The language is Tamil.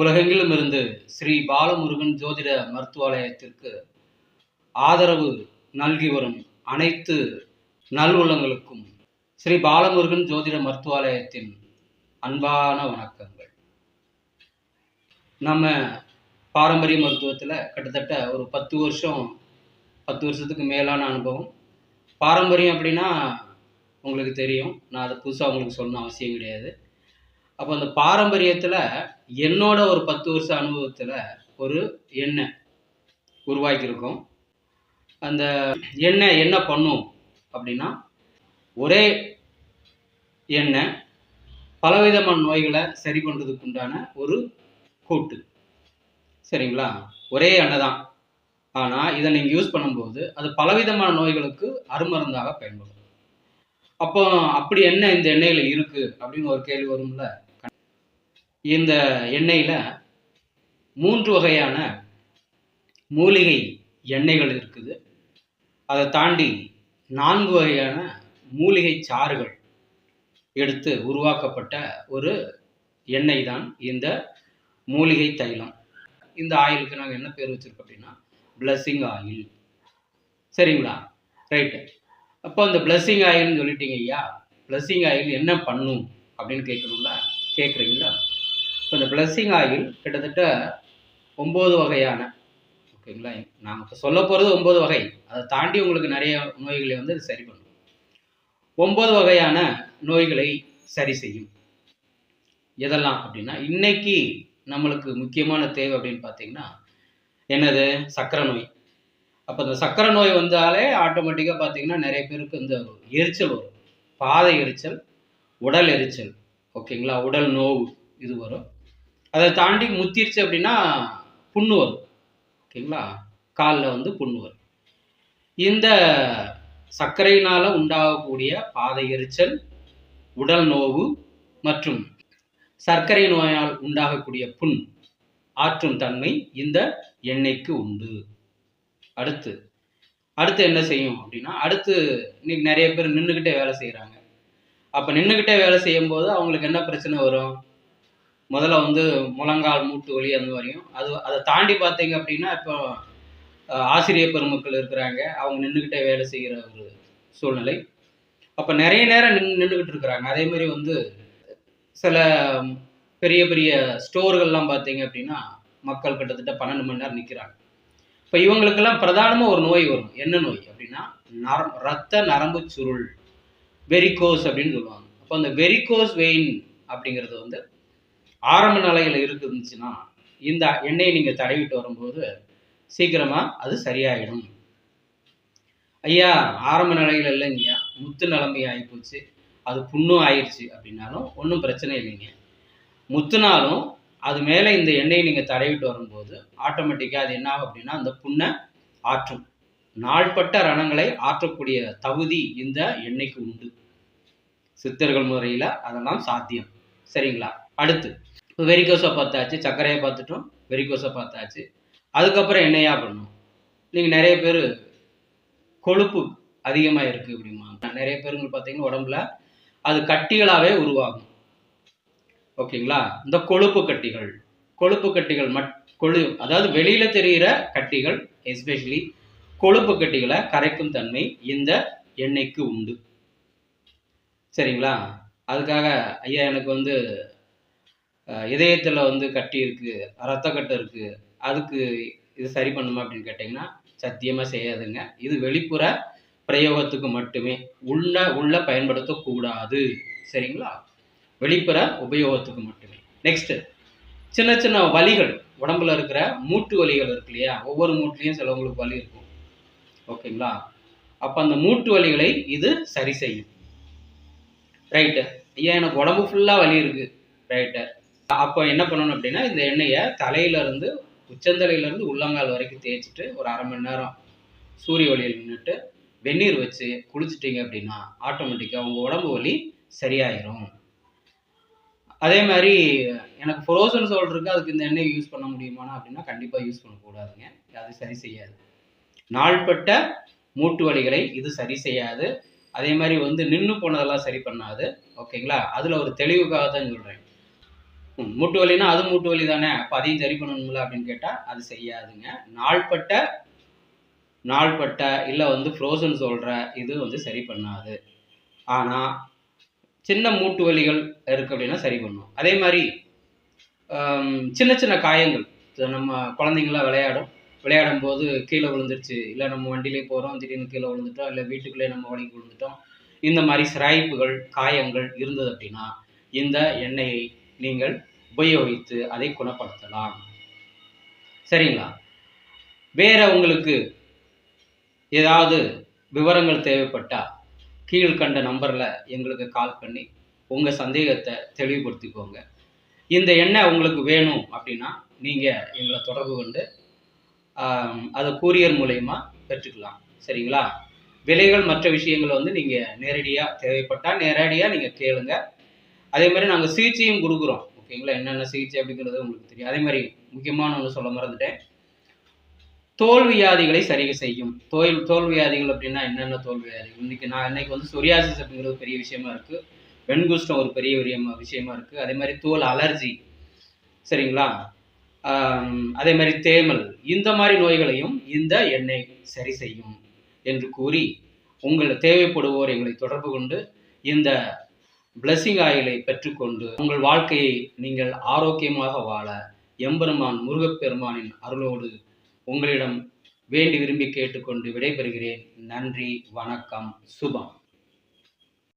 உலகெங்கிலும் இருந்து ஸ்ரீ பாலமுருகன் ஜோதிட மருத்துவாலயத்திற்கு ஆதரவு நல்கி வரும் அனைத்து நல்வுள்ளங்களுக்கும் ஸ்ரீ பாலமுருகன் ஜோதிட மருத்துவாலயத்தின் அன்பான வணக்கங்கள். நம்ம பாரம்பரிய மருத்துவத்தில் கிட்டத்தட்ட ஒரு பத்து வருஷம் பத்து வருஷத்துக்கு மேலான அனுபவம். பாரம்பரியம் அப்படின்னா உங்களுக்கு தெரியும். நான் அதை புதுசாக உங்களுக்கு சொல்லணும் அவசியம் கிடையாது. அப்போ அந்த பாரம்பரியத்தில் என்னோட ஒரு பத்து வருஷ அனுபவத்தில் ஒரு எண்ணெய் உருவாக்கியிருக்கோம். அந்த எண்ணெய் என்ன பண்ணும் அப்படின்னா ஒரே எண்ணெய் பலவிதமான நோய்களை சரி பண்ணுறதுக்கு உண்டான ஒரு கூட்டு. சரிங்களா? ஒரே எண்ணெய் தான். ஆனால் இதை நீங்கள் யூஸ் பண்ணும்போது அது பலவிதமான நோய்களுக்கு அருமருந்தாக பயன்படும் அப்போ அப்படி என்ன இந்த எண்ணெயில் இருக்குது அப்படின்னு ஒரு கேள்வி வரும்ல? இந்த எண்ணெயில் மூன்று வகையான மூலிகை எண்ணெய்கள் இருக்குது. அதை தாண்டி நான்கு வகையான மூலிகை சாறுகள் எடுத்து உருவாக்கப்பட்ட ஒரு எண்ணெய் தான் இந்த மூலிகை தைலம். இந்த ஆயிலுக்கு நாங்கள் என்ன பேர் வச்சுருக்கோம் அப்படின்னா பிளஸ்ஸிங் ஆயில் சரிங்களா? ரைட்டு அப்போ அந்த பிளஸ்ஸிங் ஆயில்னு சொல்லிட்டீங்க ஐயா. பிளஸ்ஸிங் ஆயில் என்ன பண்ணும் அப்படின்னு கேட்கணும்ல? கேட்குறீங்களா? இப்போ இந்த பிளஸ்ஸிங் ஆயில் கிட்டத்தட்ட ஒம்பது வகையான. ஓகேங்களா? நாங்கள் இப்போ சொல்ல போகிறது ஒம்பது வகை. அதை தாண்டி உங்களுக்கு நிறைய நோய்களை வந்து சரி பண்ணும். ஒம்பது வகையான நோய்களை சரி செய்யும். எதெல்லாம் அப்படின்னா இன்னைக்கு நம்மளுக்கு முக்கியமான தேவை அப்படின்னு பார்த்தீங்கன்னா என்னது? சக்கரை நோய். அப்போ இந்த சக்கரை நோய் வந்தாலே ஆட்டோமேட்டிக்காக பார்த்தீங்கன்னா நிறைய பேருக்கு இந்த எரிச்சல் வரும். பாதை எரிச்சல் உடல் எரிச்சல். ஓகேங்களா? உடல் நோவு இது வரும். அதை தாண்டி முத்திருச்சு அப்படின்னா புண்ணு வரும். ஓகேங்களா? காலில் வந்து புண்ணு வரும். இந்த சர்க்கரையினால் உண்டாகக்கூடிய பாதை எரிச்சல் உடல் நோவு மற்றும் சர்க்கரை நோயால் உண்டாகக்கூடிய புண் ஆற்றும் தன்மை இந்த எண்ணெய்க்கு உண்டு. அடுத்து அடுத்து என்ன செய்யும் அப்படின்னா அடுத்து இன்னைக்கு நிறைய பேர் நின்றுக்கிட்டே வேலை செய்கிறாங்க அப்போ நின்றுக்கிட்டே வேலை செய்யும்போது அவங்களுக்கு என்ன பிரச்சனை வரும்? முதல்ல வந்து முழங்கால் மூட்டு வலி அந்த மாதிரியும். அது அதை தாண்டி பார்த்தீங்க அப்படின்னா இப்போ அஹ், ஆசிரியர் பெருமக்கள் இருக்கிறாங்க. அவங்க நின்றுக்கிட்டே வேலை செய்கிற ஒரு சூழ்நிலை. அப்போ நிறைய நேரம் நின்று நின்றுக்கிட்டு இருக்கிறாங்க. அதே மாதிரி வந்து சில பெரிய பெரிய ஸ்டோர்கள்லாம் பார்த்தீங்க அப்படின்னா மக்கள் கிட்டத்தட்ட பன்னெண்டு மணி நேரம் நிற்கிறாங்க இப்போ இவங்களுக்கெல்லாம் பிரதானமாக ஒரு நோய் வரும். என்ன நோய் அப்படின்னா நரம் ரத்த நரம்பு சுருள் வெரிகோஸ் அப்படின்னு சொல்லுவாங்க. அப்போ அந்த வெரிகோஸ் வெயின் அப்படிங்கிறது வந்து ஆரம்ப நிலையில் இருந்துச்சுன்னா இந்த எண்ணெயை நீங்கள் தடவிட்டு வரும்போது சீக்கிரமாக அது சரியாயிடும். ஐயா ஆரம்ப நிலையில் இல்லைங்கய்யா. முத்து நிலைமை ஆகிப்போச்சு அது புண்ணும் ஆயிடுச்சு அப்படின்னாலும் ஒன்றும் பிரச்சனை இல்லைங்க. முத்துனாலும் அது மேலே இந்த எண்ணெயை நீங்கள் தடவிட்டு வரும்போது ஆட்டோமேட்டிக்காக அது என்ன ஆகும் அப்படின்னா அந்த புண்ணை ஆற்றும். நாள்பட்ட ரணங்களை ஆற்றக்கூடிய தகுதி இந்த எண்ணெய்க்கு உண்டு. சித்தர்கள் முறையில் அதெல்லாம் சாத்தியம். சரிங்களா? அடுத்து இப்போ வெரிகோஸை பார்த்தாச்சு சர்க்கரையை பார்த்துட்டோம் வெரிகோஸை பார்த்தாச்சு. அதுக்கப்புறம் என்னையா பண்ணும் நீங்கள் நிறைய பேர் கொழுப்பு அதிகமாக இருக்குது அப்படிம்பாங்க. நிறைய பேருங்க பார்த்தீங்கன்னா உடம்புல அது கட்டிகளாகவே உருவாகும். ஓகேங்களா? இந்த கொழுப்பு கட்டிகள். கொழுப்பு கட்டிகள் மட் கொழு அதாவது வெளியில் தெரிகிற கட்டிகள் எஸ்பெஷலி கொழுப்பு கட்டிகளை கரைக்கும் தன்மை இந்த எண்ணெய்க்கு உண்டு. சரிங்களா? அதுக்காக ஐயா எனக்கு வந்து இதயத்தில் வந்து கட்டி இருக்குது ரத்தக்கட்டு இருக்குது அதுக்கு இது சரி பண்ணுமா அப்படின்னு கேட்டிங்கன்னா சத்தியமாக செய்யாதுங்க. இது வெளிப்புற பிரயோகத்துக்கு மட்டுமே. உள்ள உள்ள பயன்படுத்தக்கூடாது. சரிங்களா? வெளிப்புற உபயோகத்துக்கு மட்டுமே. நெக்ஸ்ட்டு சின்ன சின்ன வலிகள். உடம்புல இருக்கிற மூட்டு வலிகள் இருக்கு இல்லையா? ஒவ்வொரு மூட்டுலேயும் சிலவங்களுக்கு வலி இருக்கும். ஓகேங்களா? அப்போ அந்த மூட்டு வலிகளை இது சரி செய்யும். ரைட்டு ஐயா எனக்கு உடம்பு ஃபுல்லாக வலி இருக்குது ரைட்டு அப்போ என்ன பண்ணணும் அப்படின்னா இந்த எண்ணெயை தலையிலேருந்து உச்சந்தலையிலேருந்து உள்ளங்கால் வரைக்கும் தேய்ச்சிட்டு ஒரு அரை மணி நேரம் சூரிய ஒளியில் நின்றுட்டு வெந்நீர் வச்சு குளிச்சிட்டிங்க அப்படின்னா ஆட்டோமேட்டிக்காக உங்கள் உடம்பு வலி சரியாயிரும். அதே மாதிரி எனக்கு ஃப்ரோசன் சோல் இருக்குது அதுக்கு இந்த எண்ணெய் யூஸ் பண்ண முடியுமானா அப்படின்னா கண்டிப்பாக யூஸ் பண்ணக்கூடாதுங்க அது சரி செய்யாது. நாள்பட்ட மூட்டு வலிகளை இது சரி செய்யாது. அதே மாதிரி வந்து நின்று போனதெல்லாம் சரி பண்ணாது. ஓகேங்களா? அதில் ஒரு தெளிவுக்காக தான் சொல்கிறேன் மூட்டு வலினா அது மூட்டு வலி தானே? அப்போ அதையும் சரி பண்ணணும்ல அப்படின்னு கேட்டால் அது செய்யாதுங்க. நாள்பட்ட நாள்பட்ட இல்லை வந்து ஃப்ரோசன் சொல்கிற இது வந்து சரி பண்ணாது. ஆனால் சின்ன மூட்டு வலிகள் இருக்குது அப்படின்னா சரி பண்ணும். அதே மாதிரி சின்ன சின்ன காயங்கள். நம்ம குழந்தைங்களாம் விளையாடும் விளையாடும் போது கீழே விழுந்துருச்சு இல்லை நம்ம வண்டியிலே போகிறோம் திடீர்னு கீழே விழுந்துட்டோம் இல்லை வீட்டுக்குள்ளே நம்ம வலிக்கு விழுந்துட்டோம் இந்த மாதிரி சிராய்ப்புகள் காயங்கள் இருந்தது அப்படின்னா இந்த எண்ணெயை நீங்கள் உபயோகித்து அதை குணப்படுத்தலாம். சரிங்களா? வேற உங்களுக்கு ஏதாவது விவரங்கள் தேவைப்பட்டால் கீழ்கண்ட நம்பரில் எங்களுக்கு கால் பண்ணி உங்கள் சந்தேகத்தை தெளிவுபடுத்திக்கோங்க. இந்த எண்ணெய் உங்களுக்கு வேணும் அப்படின்னா நீங்கள் எங்களை தொடர்பு கொண்டு அதை கூரியர் மூலயமா பெற்றுக்கலாம். சரிங்களா? விலைகள் மற்ற விஷயங்கள் வந்து நீங்கள் நேரடியாக தேவைப்பட்டால் நேரடியாக நீங்கள் கேளுங்கள் அதே மாதிரி நாங்கள் சிகிச்சையும் கொடுக்குறோம். ஓகேங்களா? என்னென்ன சிகிச்சை அப்படிங்கிறது உங்களுக்கு தெரியும். அதே மாதிரி முக்கியமான ஒன்று சொல்ல மறந்துட்டேன். தோல் வியாதிகளை சரி செய்யும். தோல் தோல் வியாதிகள் அப்படின்னா என்னென்ன தோல் வியாதிகள் இன்னைக்கு நான் இன்னைக்கு வந்து சொரியாசிஸ் அப்படிங்கிறது பெரிய விஷயமா இருக்குது வெண்குஷ்டம் ஒரு பெரிய விஷயமா விஷயமா இருக்குது அதே மாதிரி தோல் அலர்ஜி சரிங்களா? அதே மாதிரி தேமல். இந்த மாதிரி நோய்களையும் இந்த எண்ணெய் சரி செய்யும் என்று கூறி உங்கள் தேவைப்படுவோர் எங்களை தொடர்பு கொண்டு இந்த பிளஸ்ஸிங் ஆயிலை பெற்றுக்கொண்டு உங்கள் வாழ்க்கையை நீங்கள் ஆரோக்கியமாக வாழ எம்பெருமான் முருகப்பெருமானின் அருளோடு உங்களிடம் வேண்டி விரும்பி கேட்டுக்கொண்டு விடைபெறுகிறேன். நன்றி வணக்கம் சுபம்.